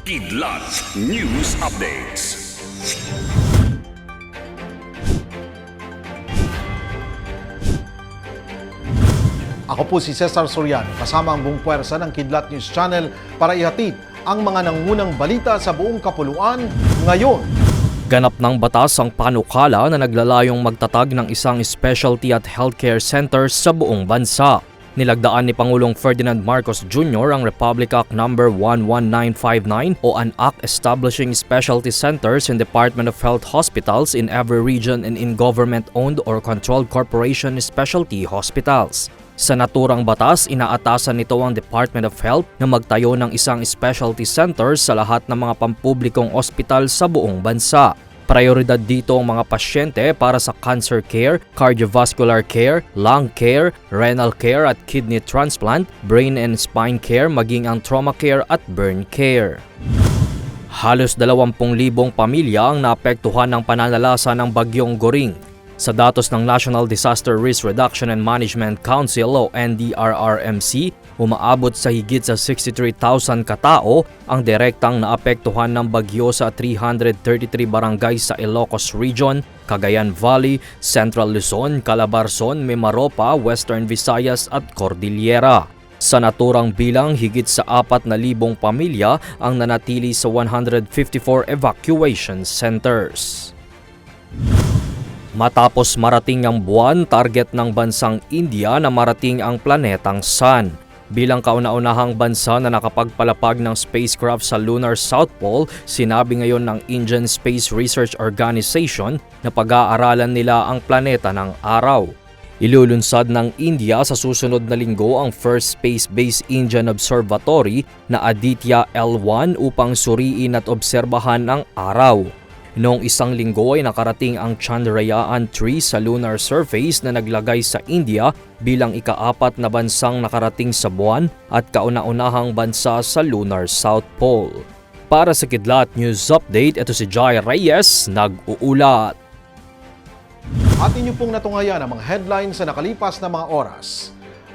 Kidlat News Updates. Ako po si Cesar Soriano, kasama ang buong puwersa ng Kidlat News Channel para ihatid ang mga nangunang balita sa buong kapuluan ngayon. Ganap ng batas ang panukala na naglalayong magtatag ng isang specialty at healthcare center sa buong bansa. Nilagdaan ni Pangulong Ferdinand Marcos Jr. ang Republic Act No. 11959 o an act establishing specialty centers in Department of Health hospitals in every region and in government-owned or controlled corporation specialty hospitals. Sa naturang batas, inaatasan nito ang Department of Health na magtayo ng isang specialty center sa lahat ng mga pampublikong ospital sa buong bansa. Prioridad dito ang mga pasyente para sa cancer care, cardiovascular care, lung care, renal care at kidney transplant, brain and spine care maging ang trauma care at burn care. Halos 20,000 pamilya ang naapektuhan ng pananalasa ng bagyong Goring. Sa datos ng National Disaster Risk Reduction and Management Council o NDRRMC, umaabot sa higit sa 63,000 katao ang direktang naapektuhan ng bagyo sa 333 barangay sa Ilocos Region, Cagayan Valley, Central Luzon, Calabarzon, Mimaropa, Western Visayas at Cordillera. Sa naturang bilang, higit sa 4,000 pamilya ang nanatili sa 154 evacuation centers. Matapos marating ang buwan, target ng bansang India na marating ang planetang Sun. Bilang kauna-unahang bansa na nakapagpalapag ng spacecraft sa lunar South Pole, sinabi ngayon ng Indian Space Research Organization na pag-aaralan nila ang planeta ng araw. Ilulunsad ng India sa susunod na linggo ang first space-based Indian observatory na Aditya L1 upang suriin at obserbahan ang araw. Noong isang linggo ay nakarating ang Chandrayaan-3 sa lunar surface na naglagay sa India bilang ikaapat na bansang nakarating sa buwan at kauna-unahang bansa sa lunar South Pole. Para sa Kidlat News Update, ito si Jai Reyes, nag-uulat. At inyo pong natungayan ang mga headlines sa nakalipas na mga oras.